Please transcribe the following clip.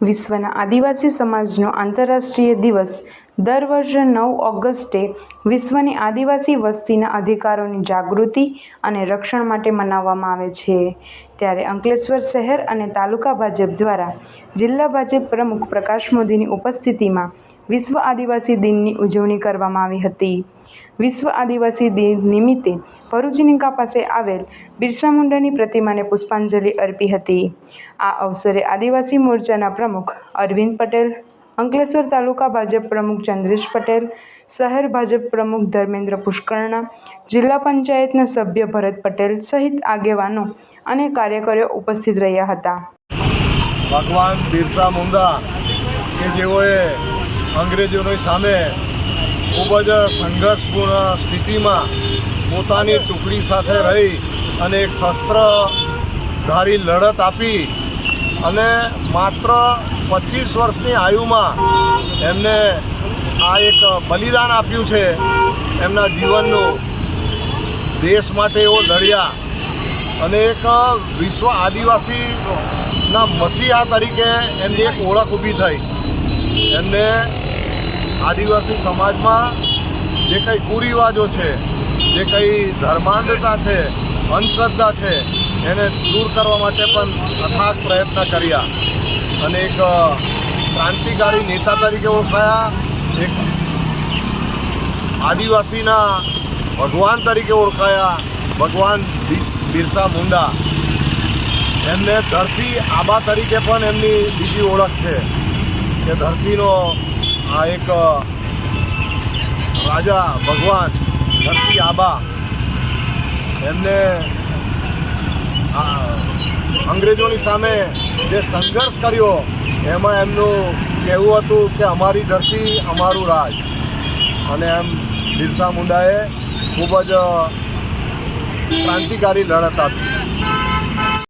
વિશ્વના આદિવાસી સમાજનો આંતરરાષ્ટ્રીય દિવસ દર વર્ષે નવ ઓગસ્ટે વિશ્વની આદિવાસી વસ્તીના અધિકારોની જાગૃતિ અને રક્ષણ માટે મનાવવામાં આવે છે. ત્યારે અંકલેશ્વર શહેર અને તાલુકા ભાજપ દ્વારા જિલ્લા ભાજપ પ્રમુખ પ્રકાશ મોદીની ઉપસ્થિતિમાં વિશ્વ આદિવાસી દિનની ઉજવણી કરવામાં આવી હતી. વિશ્વ આદિવાસી દિન નિમિત્તે ભરૂચનિકા પાસે આવેલ બિરસા મુંડાની પ્રતિમાને પુષ્પાંજલિ અર્પી હતી. આ અવસરે આદિવાસી મોરચાના પ્રમુખ અરવિંદ પટેલ અંકલેશ્વર તાલુકા ભાજપ પ્રમુખ ચંદ્રેશ પટેલ, શહેર ભાજપ પ્રમુખ ધર્મેન્દ્ર પુષ્કરણા, જિલ્લા પંચાયતના સભ્ય ભરત પટેલ સહિત આગેવાનો અને કાર્યકરો ઉપસ્થિત રહ્યા હતા. ભગવાન બિરસા મુંડા, કે જેઓએ અંગ્રેજોની સામે ખૂબ જ સંઘર્ષપૂર્ણ સ્થિતિમાં પોતાની ટુકડી સાથે રહી અને એક શસ્ત્રધારી લડત આપી અને માત્ર પચીસ વર્ષની આયુમાં એમને આ એક બલિદાન આપ્યું છે એમના જીવનનું. દેશ માટે એઓ લડ્યા. અને એક વિશ્વ આદિવાસીના મસીહા તરીકે એમની એક ઓળખ ઊભી થઈ. એમને આદિવાસી સમાજમાં જે કંઈ કુરિવાજો છે, જે કંઈ ધર્માંધતા છે, અંધશ્રદ્ધા છે એને દૂર કરવા માટે પણ અથાગ પ્રયત્ન કર્યા. અને એક ક્રાંતિકારી નેતા તરીકે ઓળખાયા, એક આદિવાસીના ભગવાન તરીકે ઓળખાયા, ભગવાન બિરસા મુંડા. એમને ધરતી આબા તરીકે પણ એમની બીજી ઓળખ છે. કે ધરતીનો આ એક રાજા ભગવાન ધરતી આબા. એમને અંગ્રેજોની સામે જે સંઘર્ષ કર્યો, એમાં એમનું કહેવું હતું કે અમારી ધરતી અમારું રાજ. અને એમ બિરસા મુંડાએ ખૂબ જ ક્રાંતિકારી લડત આપી.